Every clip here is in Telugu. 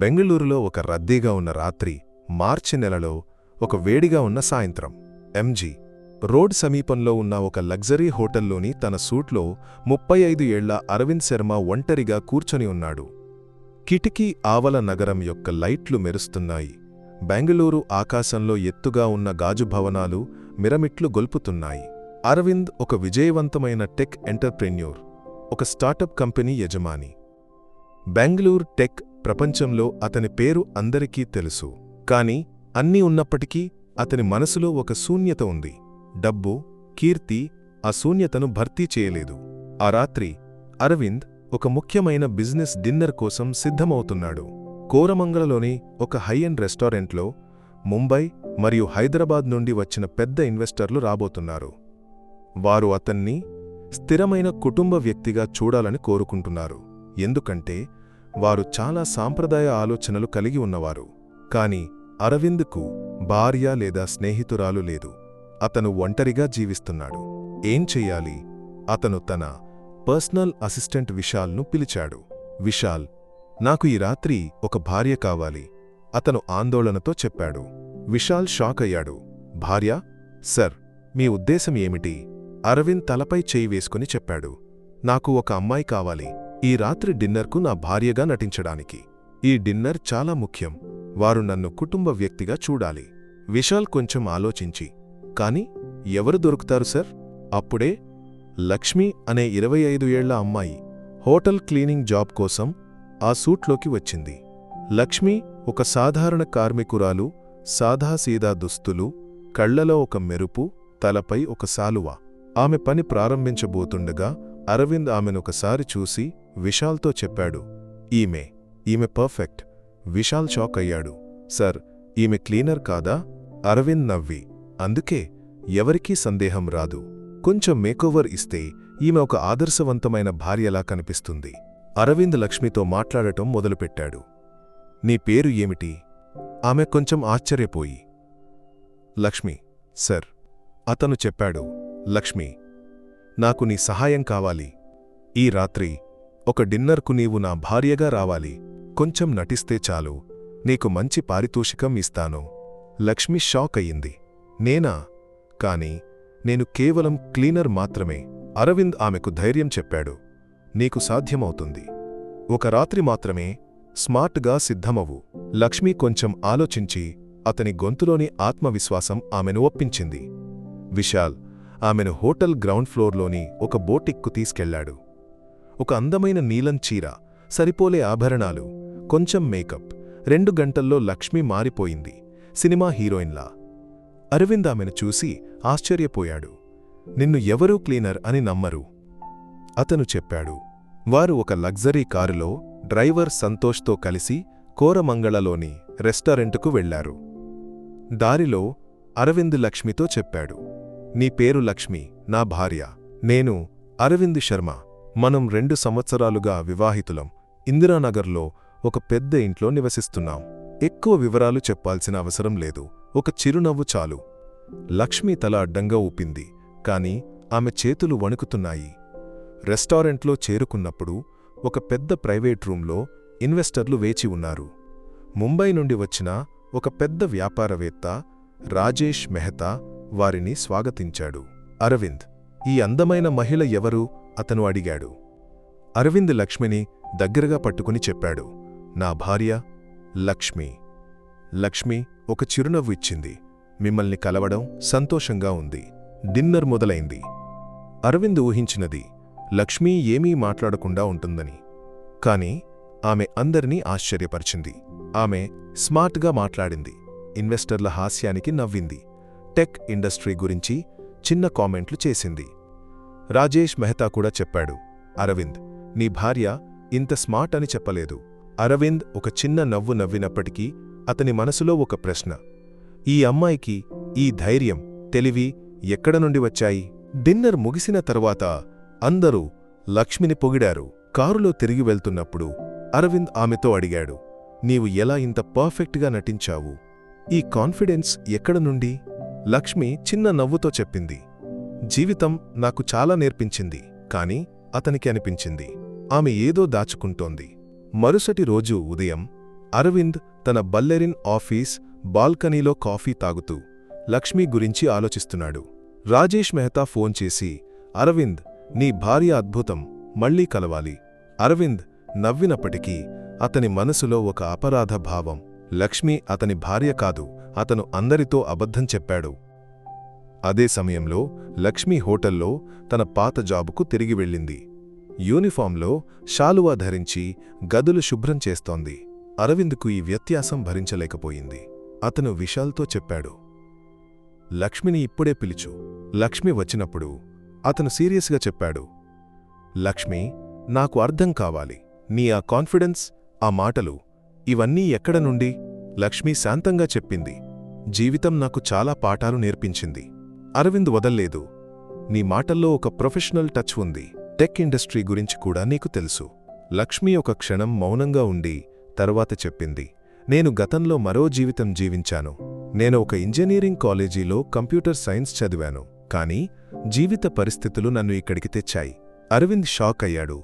బెంగళూరులో ఒక రద్దీగా ఉన్న రాత్రి మార్చి నెలలో ఒక వేడిగా ఉన్న సాయంత్రం. ఎంజీ రోడ్ సమీపంలో ఉన్న ఒక లగ్జరీ హోటల్లోని తన సూట్లో ముప్పై ఐదు ఏళ్ళ అరవింద్ శర్మ ఒంటరిగా కూర్చొని ఉన్నాడు. కిటికీ ఆవల నగరం యొక్క లైట్లు మెరుస్తున్నాయి. బెంగళూరు ఆకాశంలో ఎత్తుగా ఉన్న గాజు భవనాలు మిరమిట్లు గొల్పుతున్నాయి. అరవింద్ ఒక విజయవంతమైన టెక్ ఎంటర్ప్రెన్యూర్ ఒక స్టార్టప్ కంపెనీ యజమాని. బెంగళూరు టెక్ ప్రపంచంలో అతని పేరు అందరికీ తెలుసు. కాని అన్నీ ఉన్నప్పటికీ అతని మనసులో ఒక శూన్యత ఉంది. డబ్బు కీర్తి ఆ శూన్యతను భర్తీ చేయలేదు. ఆ రాత్రి అరవింద్ ఒక ముఖ్యమైన బిజినెస్ డిన్నర్ కోసం సిద్ధమవుతున్నాడు. కోరమంగళలోని ఒక హై అండ్ రెస్టారెంట్లో ముంబై మరియు హైదరాబాద్ నుండి వచ్చిన పెద్ద ఇన్వెస్టర్లు రాబోతున్నారు. వారు అతన్ని స్థిరమైన కుటుంబ వ్యక్తిగా చూడాలని కోరుకుంటున్నారు. ఎందుకంటే వారు చాలా సాంప్రదాయ ఆలోచనలు కలిగి ఉన్నవారు. కాని అరవింద్కు భార్య లేదా స్నేహితురాలు లేదు. అతను ఒంటరిగా జీవిస్తున్నాడు. ఏం చెయ్యాలి? అతను తన పర్సనల్ అసిస్టెంట్ విశాల్ను పిలిచాడు. విశాల్ నాకు ఈ రాత్రి ఒక భార్య కావాలి. అతను ఆందోళనతో చెప్పాడు. విశాల్ షాక్ అయ్యాడు. భార్య? సర్ మీ ఉద్దేశం ఏమిటి? అరవింద్ తలపై చేయి వేసుకుని చెప్పాడు. నాకు ఒక అమ్మాయి కావాలి. ఈ రాత్రి డిన్నర్కు నా భార్యగా నటించడానికి. ఈ డిన్నర్ చాలా ముఖ్యం. వారు నన్ను కుటుంబ వ్యక్తిగా చూడాలి. విశాల్ కొంచెం ఆలోచించి కాని ఎవరు దొరుకుతారు సార్? అప్పుడే లక్ష్మి అనే ఇరవై ఐదు ఏళ్ళ అమ్మాయి హోటల్ క్లీనింగ్ జాబ్ కోసం ఆ సూట్లోకి వచ్చింది. లక్ష్మి ఒక సాధారణ కార్మికురాలు సాదాసీదా దుస్తులు కళ్ళలో ఒక మెరుపు తలపై ఒక సాలువ. ఆమె పని ప్రారంభించబోతుండగా అరవింద్ ఆమెనొకసారి చూసి విశాల్తో చెప్పాడు ఈమె ఈమె పర్ఫెక్ట్. విశాల్ షాక్ అయ్యాడు. సర్ ఈమె క్లీనర్ కాదా? అరవింద్ నవ్వి. అందుకే ఎవరికీ సందేహం రాదు. కొంచెం మేకోవర్ ఇస్తే ఈమె ఒక ఆదర్శవంతమైన భార్యలా కనిపిస్తుంది. అరవింద్ లక్ష్మితో మాట్లాడటం మొదలుపెట్టాడు. నీ పేరు ఏమిటి? ఆమె కొంచెం ఆశ్చర్యపోయి. లక్ష్మి సర్ అతను చెప్పాడు లక్ష్మి నాకు నీ సహాయం కావాలి. ఈ రాత్రి ఒక డిన్నర్కు నీవు నా భార్యగా రావాలి. కొంచెం నటిస్తే చాలు. నీకు మంచి పారితోషికం ఇస్తాను. లక్ష్మి షాక్ అయ్యింది. నేనా? కాని నేను కేవలం క్లీనర్ మాత్రమే. అరవింద్ ఆమెకు ధైర్యం చెప్పాడు. నీకు సాధ్యమవుతుంది. ఒక రాత్రి మాత్రమే స్మార్ట్గా సిద్ధమవు. లక్ష్మి కొంచెం ఆలోచించి అతని గొంతులోని ఆత్మవిశ్వాసం ఆమెను ఒప్పించింది. విశాల్ ఆమెను హోటల్ గ్రౌండ్ ఫ్లోర్లోని ఒక బోటిక్కు తీసుకెళ్ళాడు. ఒక అందమైన నీలం చీర సరిపోలే ఆభరణాలు కొంచెం మేకప్ రెండు గంటల్లో లక్ష్మి మారిపోయింది సినిమా హీరోయిన్లా. అరవింద్ ఆమెను చూసి ఆశ్చర్యపోయాడు. నిన్ను ఎవరూ క్లీనర్ అని నమ్మరు అతను చెప్పాడు. వారు ఒక లగ్జరీ కారులో డ్రైవర్ సంతోష్తో కలిసి కోరమంగళలోని రెస్టారెంటుకు వెళ్ళారు దారిలో అరవింద్ లక్ష్మితో చెప్పాడు. నీ పేరు లక్ష్మి నా భార్య. నేను అరవింద్ శర్మ. మనం రెండు సంవత్సరాలుగా వివాహితులం. ఇందిరానగర్లో ఒక పెద్ద ఇంట్లో నివసిస్తున్నాం. ఎక్కువ వివరాలు చెప్పాల్సిన అవసరం లేదు. ఒక చిరునవ్వు చాలు. లక్ష్మి తల అడ్డంగా ఊపింది. కాని ఆమె చేతులు వణుకుతున్నాయి. రెస్టారెంట్లో చేరుకున్నప్పుడు ఒక పెద్ద ప్రైవేట్ రూంలో ఇన్వెస్టర్లు వేచి ఉన్నారు. ముంబై నుండి వచ్చిన ఒక పెద్ద వ్యాపారవేత్త రాజేష్ మెహతా వారిని స్వాగతించాడు. అరవింద్ ఈ అందమైన మహిళ ఎవరు? అతను అడిగాడు. అరవింద్ లక్ష్మిని దగ్గరగా పట్టుకుని చెప్పాడు. నా భార్య లక్ష్మి. లక్ష్మి ఒక చిరునవ్వు ఇచ్చింది. మిమ్మల్ని కలవడం సంతోషంగా ఉంది. డిన్నర్ మొదలైంది. అరవింద్ ఊహించినది. లక్ష్మి ఏమీ మాట్లాడకుండా ఉంటుందని. కాని ఆమె అందరినీ ఆశ్చర్యపరిచింది. ఆమె స్మార్ట్గా మాట్లాడింది. ఇన్వెస్టర్ల హాస్యానికి నవ్వింది. టెక్ ఇండస్ట్రీ గురించి చిన్న కామెంట్లు చేసింది. రాజేష్ మెహతా కూడా చెప్పాడు అరవింద్ నీ భార్య ఇంత స్మార్ట్ అని చెప్పలేదు. అరవింద్ ఒక చిన్న నవ్వు నవ్వినప్పటికీ అతని మనసులో ఒక ప్రశ్న. ఈ అమ్మాయికి ఈ ధైర్యం తెలివి ఎక్కడ నుండి వచ్చాయి? డిన్నర్ ముగిసిన తరువాత అందరూ లక్ష్మిని పొగిడారు. కారులో తిరిగి వెళ్తున్నప్పుడు అరవింద్ ఆమెతో అడిగాడు నీవు ఎలా ఇంత పర్ఫెక్ట్గా నటించావు? ఈ కాన్ఫిడెన్స్ ఎక్కడ నుండి? లక్ష్మి చిన్న నవ్వుతో చెప్పింది జీవితం నాకు చాలా నేర్పించింది కాని అతనికి అనిపించింది. ఆమె ఏదో దాచుకుంటోంది. మరుసటి రోజు ఉదయం అరవింద్ తన బల్లెరిన్ ఆఫీస్ బాల్కనీలో కాఫీ తాగుతూ లక్ష్మి గురించి ఆలోచిస్తున్నాడు. రాజేష్ మెహతా ఫోన్ చేసి అరవింద్ నీ భార్య అద్భుతం మళ్ళీ కలవాలి. అరవింద్ నవ్వినప్పటికీ అతని మనసులో ఒక అపరాధ భావం. లక్ష్మి అతని భార్య కాదు అతను అందరితో అబద్ధం చెప్పాడు. అదే సమయంలో లక్ష్మి హోటల్లో తన పాత జాబుకు తిరిగి వెళ్ళింది. యూనిఫాంలో శాలువా ధరించి గదులు శుభ్రం చేస్తోంది. అరవింద్కు ఈ వ్యత్యాసం భరించలేకపోయింది. అతను విశాల్తో చెప్పాడు. లక్ష్మిని ఇప్పుడే పిలుచు. లక్ష్మి వచ్చినప్పుడు అతను సీరియస్గా చెప్పాడు. లక్ష్మి నాకు అర్థం కావాలి. నీ ఆ కాన్ఫిడెన్స్ ఆ మాటలు ఇవన్నీ ఎక్కడ నుండి? లక్ష్మి శాంతంగా చెప్పింది. జీవితం నాకు చాలా పాఠాలు నేర్పించింది. అరవింద్ వదల్లేదు. నీ మాటల్లో ఒక ప్రొఫెషనల్ టచ్ ఉంది. టెక్ ఇండస్ట్రీ గురించి కూడా నీకు తెలుసు. లక్ష్మి ఒక క్షణం మౌనంగా ఉండి తరువాత చెప్పింది నేను గతంలో మరో జీవితం జీవించాను. నేను ఒక ఇంజనీరింగ్ కాలేజీలో కంప్యూటర్ సైన్స్ చదివాను. కానీ జీవిత పరిస్థితులు నన్ను ఇక్కడికి తెచ్చాయి. అరవింద్ షాక్ అయ్యాడు.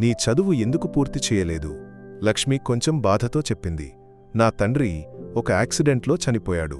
నీ చదువు ఎందుకు పూర్తి చేయలేదు? లక్ష్మి కొంచెం బాధతో చెప్పింది. నా తండ్రి ఒక యాక్సిడెంట్లో చనిపోయాడు.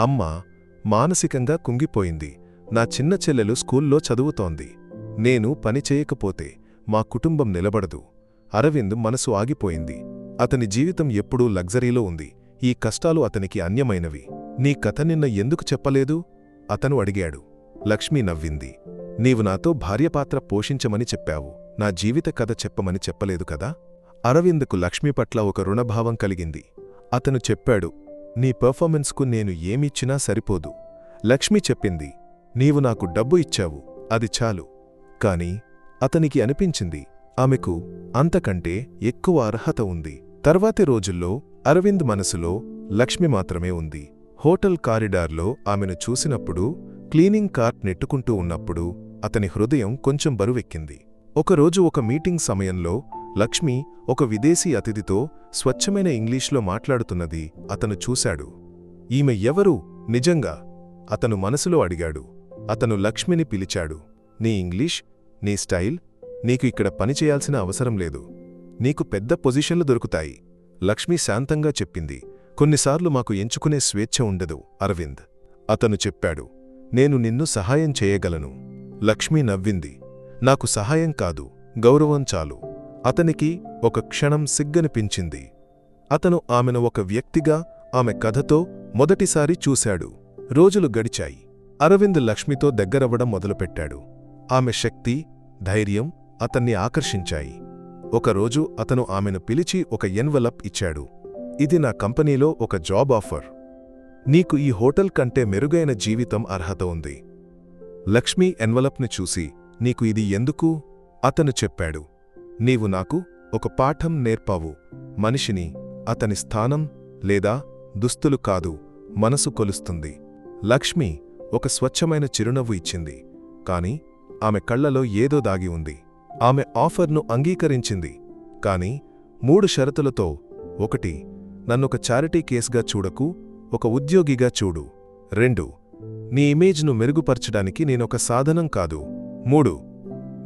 అమ్మ మానసికంగా కుంగిపోయింది. నా చిన్న చెల్లెలు స్కూల్లో చదువుతోంది. నేను పని చేయకపోతే మా కుటుంబం నిలబడదు. అరవింద్ మనసు ఆగిపోయింది. అతని జీవితం ఎప్పుడూ లగ్జరీలో ఉంది. ఈ కష్టాలు అతనికి అన్యమైనవి. నీ కథ నిన్న ఎందుకు చెప్పలేదు? అతను అడిగాడు. లక్ష్మి నవ్వింది. నీవు నాతో భార్యపాత్ర పోషించమని చెప్పావు. నా జీవిత కథ చెప్పమని చెప్పలేదు కదా? అరవింద్కు లక్ష్మి పట్ల ఒక రుణభావం కలిగింది. అతను చెప్పాడు నీ పెర్ఫార్మెన్స్కు నేను ఏమిచ్చినా సరిపోదు. లక్ష్మి చెప్పింది నీవు నాకు డబ్బు ఇచ్చావు అది చాలు. కాని అతనికి అనిపించింది ఆమెకు అంతకంటే ఎక్కువ అర్హత ఉంది. తర్వాతి రోజుల్లో అరవింద్ మనసులో లక్ష్మి మాత్రమే ఉంది. హోటల్ కారిడార్లో ఆమెను చూసినప్పుడు క్లీనింగ్ కార్ట్ నెట్టుకుంటూ ఉన్నప్పుడు అతని హృదయం కొంచెం బరువెక్కింది. ఒకరోజు ఒక మీటింగ్ సమయంలో లక్ష్మి ఒక విదేశీ అతిథితో స్వచ్ఛమైన ఇంగ్లీష్లో మాట్లాడుతున్నది అతను చూశాడు. ఈమె ఎవరు? నిజంగా? అతను మనసులో అడిగాడు. అతను లక్ష్మిని పిలిచాడు. నీ ఇంగ్లీష్? నీ స్టైల్? నీకు ఇక్కడ పనిచేయాల్సిన అవసరం లేదు. నీకు పెద్ద పొజిషన్లు దొరుకుతాయి. లక్ష్మి శాంతంగా చెప్పింది. కొన్నిసార్లు మాకు ఎంచుకునే స్వేచ్ఛ ఉండదు అరవింద్. అతను చెప్పాడు. నేను నిన్ను సహాయం చేయగలను. లక్ష్మి నవ్వింది. నాకు సహాయం కాదు. గౌరవం చాలు. అతనికి ఒక క్షణం సిగ్గనిపించింది. అతను ఆమెను ఒక వ్యక్తిగా ఆమె కథతో మొదటిసారి చూశాడు. రోజులు గడిచాయి. అరవింద్ లక్ష్మితో దగ్గరవ్వడం మొదలుపెట్టాడు. ఆమె శక్తి ధైర్యం అతన్ని ఆకర్షించాయి. ఒకరోజు అతను ఆమెను పిలిచి ఒక ఎన్వలప్ ఇచ్చాడు. ఇది నా కంపెనీలో ఒక జాబ్ ఆఫర్. నీకు ఈ హోటల్ కంటే మెరుగైన జీవితం అర్హత ఉంది. లక్ష్మి ఎన్వలప్ని చూసి నీకు ఇది ఎందుకు? అతను చెప్పాడు. నీవు నాకు ఒక పాఠం నేర్పావు. మనిషిని అతని స్థానం లేదా దుస్తులు కాదు మనసు కొలుస్తుంది. లక్ష్మి ఒక స్వచ్ఛమైన చిరునవ్వు ఇచ్చింది. కాని ఆమె కళ్ళలో ఏదో దాగి ఉంది. ఆమె ఆఫర్ను అంగీకరించింది. కాని మూడు షరతులతో ఒకటి నన్నొక చారిటీ కేసుగా చూడకు ఒక ఉద్యోగిగా చూడు. రెండు నీ ఇమేజ్ను మెరుగుపరచడానికి నేనొక సాధనం కాదు. మూడు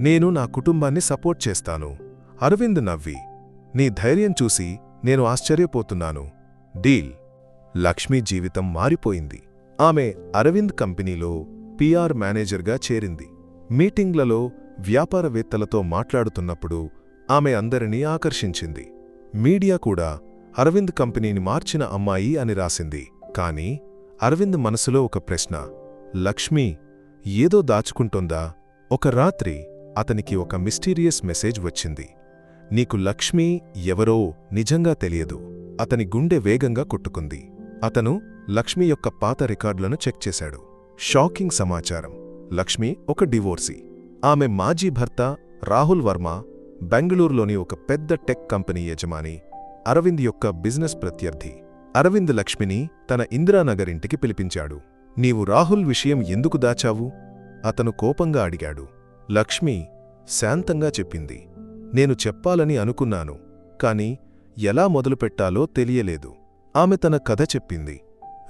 నేను నా కుటుంబాన్ని సపోర్ట్ చేస్తాను. అరవింద్ నవ్వి నీ ధైర్యం చూసి నేను ఆశ్చర్యపోతున్నాను. డీల్. లక్ష్మీ జీవితం మారిపోయింది. ఆమె అరవింద్ కంపెనీలో పిఆర్ మేనేజర్గా చేరింది. మీటింగ్లలో వ్యాపారవేత్తలతో మాట్లాడుతున్నప్పుడు ఆమె అందరినీ ఆకర్షించింది. మీడియా కూడా అరవింద్ కంపెనీని మార్చిన అమ్మాయి అని రాసింది. కాని అరవింద్ మనసులో ఒక ప్రశ్న లక్ష్మి ఏదో దాచుకుంటోందా? ఒక రాత్రి అతనికి ఒక మిస్టీరియస్ మెసేజ్ వచ్చింది. నీకు లక్ష్మి ఎవరో నిజంగా తెలియదు. అతని గుండె వేగంగా కొట్టుకుంది. అతను లక్ష్మి యొక్క పాత రికార్డులను చెక్ చేశాడు. షాకింగ్ సమాచారం. లక్ష్మి ఒక డివోర్సీ. ఆమె మాజీ భర్త రాహుల్ వర్మ బెంగళూరులోని ఒక పెద్ద టెక్ కంపెనీ యజమాని అరవింద్ యొక్క బిజినెస్ ప్రత్యర్థి. అరవింద్ లక్ష్మిని తన ఇందిరానగర్ ఇంటికి పిలిపించాడు. నీవు రాహుల్ విషయం ఎందుకు దాచావు? అతను కోపంగా అడిగాడు. లక్ష్మి శాంతంగా చెప్పింది. నేను చెప్పాలని అనుకున్నాను కాని ఎలా మొదలుపెట్టాలో తెలియలేదు. ఆమె తన కథ చెప్పింది.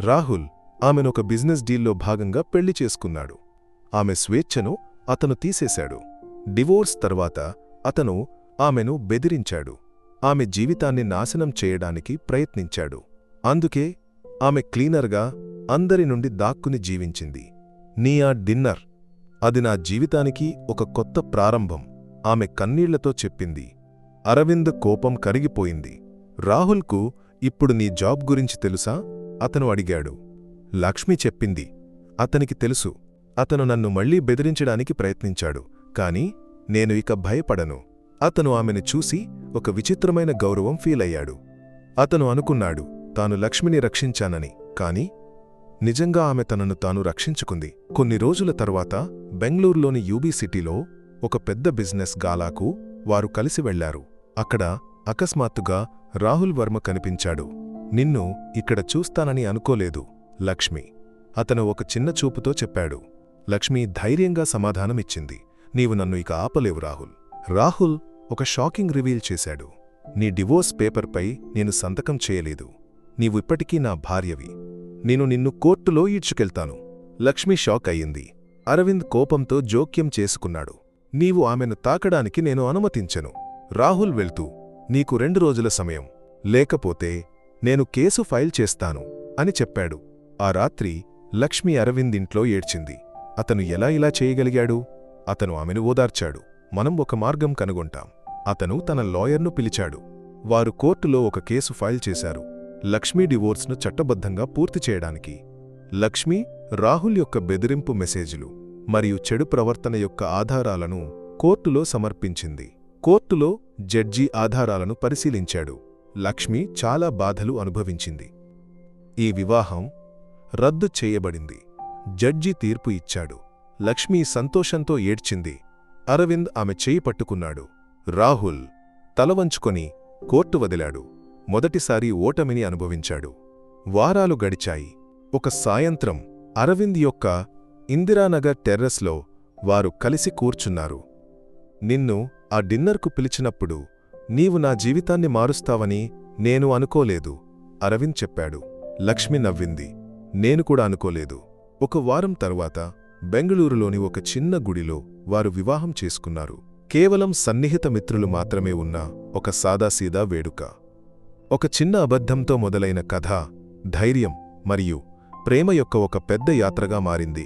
రాహుల్ ఆమెనొక బిజినెస్ డీల్లో భాగంగా పెళ్ళి చేసుకున్నాడు. ఆమె స్వేచ్ఛను అతను తీసేశాడు. డివోర్స్ తర్వాత అతను ఆమెను బెదిరించాడు. ఆమె జీవితాన్ని నాశనం చేయడానికి ప్రయత్నించాడు. అందుకే ఆమె క్లీనర్గా అందరి నుండి దాక్కుని జీవించింది. నీ ఆ డిన్నర్ అది నా జీవితానికి ఒక కొత్త ప్రారంభం. ఆమె కన్నీళ్ళతో చెప్పింది. అరవింద్ కోపం కరిగిపోయింది. రాహుల్కు ఇప్పుడు నీ జాబ్ గురించి తెలుసా? అతను అడిగాడు. లక్ష్మి చెప్పింది. అతనికి తెలుసు. అతను నన్ను మళ్ళీ బెదిరించడానికి ప్రయత్నించాడు. కాని నేను ఇక భయపడను. అతను ఆమెను చూసి ఒక విచిత్రమైన గౌరవం ఫీలయ్యాడు. అతను అనుకున్నాడు తాను లక్ష్మిని రక్షించానని. కాని నిజంగా ఆమె తనను తాను రక్షించుకుంది. కొన్ని రోజుల తర్వాత బెంగళూరులోని యూబీ సిటీలో ఒక పెద్ద బిజినెస్ గాలాకు వారు కలిసి వెళ్ళారు. అక్కడ అకస్మాత్తుగా రాహుల్ వర్మ కనిపించాడు. నిన్ను ఇక్కడ చూస్తానని అనుకోలేదు లక్ష్మి. అతను ఒక చిన్న చూపుతో చెప్పాడు. లక్ష్మి ధైర్యంగా సమాధానమిచ్చింది నీవు నన్ను ఇక ఆపలేవు రాహుల్. రాహుల్ ఒక షాకింగ్ రివీల్ చేశాడు. నీ డివోర్స్ పేపర్పై నేను సంతకం చేయలేదు. నీవు ఇప్పటికీ నా భార్యవి. నేను నిన్ను కోర్టులో ఈడ్చుకెళ్తాను. లక్ష్మి షాక్ అయ్యింది. అరవింద్ కోపంతో జోక్యం చేసుకున్నాడు. నీవు ఆమెను తాకడానికి నేను అనుమతించెను. రాహుల్ వెళ్తూ నీకు రెండు రోజుల సమయం. లేకపోతే నేను కేసు ఫైల్ చేస్తాను అని చెప్పాడు. ఆ రాత్రి లక్ష్మి అరవింద్ ఇంట్లో ఏడ్చింది. అతను ఎలా ఇలా చేయగలిగాడు? అతను ఆమెను ఓదార్చాడు. మనం ఒక మార్గం కనుగొంటాం. అతను తన లాయర్ను పిలిచాడు. వారు కోర్టులో ఒక కేసు ఫైల్ చేశారు. లక్ష్మీ డివోర్స్ను చట్టబద్ధంగా పూర్తి చేయడానికి. లక్ష్మి రాహుల్ యొక్క బెదిరింపు మెసేజ్లు మరియు చెడు ప్రవర్తన యొక్క ఆధారాలను కోర్టులో సమర్పించింది. కోర్టులో జడ్జి ఆధారాలను పరిశీలించాడు. లక్ష్మి చాలా బాధలు అనుభవించింది. ఈ వివాహం రద్దు చేయబడింది. జడ్జి తీర్పు ఇచ్చాడు. లక్ష్మి సంతోషంతో ఏడ్చింది. అరవింద్ ఆమె చేయి పట్టుకున్నాడు. రాహుల్ తలవంచుకొని కోర్టు వదిలాడు. మొదటిసారి ఓటమిని అనుభవించాడు. వారాలు గడిచాయి. ఒక సాయంత్రం అరవింద్ యొక్క ఇందిరానగర్ టెర్రస్లో వారు కలిసి కూర్చున్నారు. నిన్ను ఆ డిన్నర్కు పిలిచినప్పుడు నీవు నా జీవితాన్ని మారుస్తావని నేను అనుకోలేదు అరవింద్ చెప్పాడు. లక్ష్మి నవ్వింది. నేను కూడా అనుకోలేదు. ఒక వారం తరువాత బెంగళూరులోని ఒక చిన్న గుడిలో వారు వివాహం చేసుకున్నారు. కేవలం సన్నిహిత మిత్రులు మాత్రమే ఉన్న ఒక సాదాసీదా వేడుక. ఒక చిన్న అబద్ధంతో మొదలైన కథ ధైర్యం మరియు ప్రేమ యొక్క ఒక పెద్ద యాత్రగా మారింది.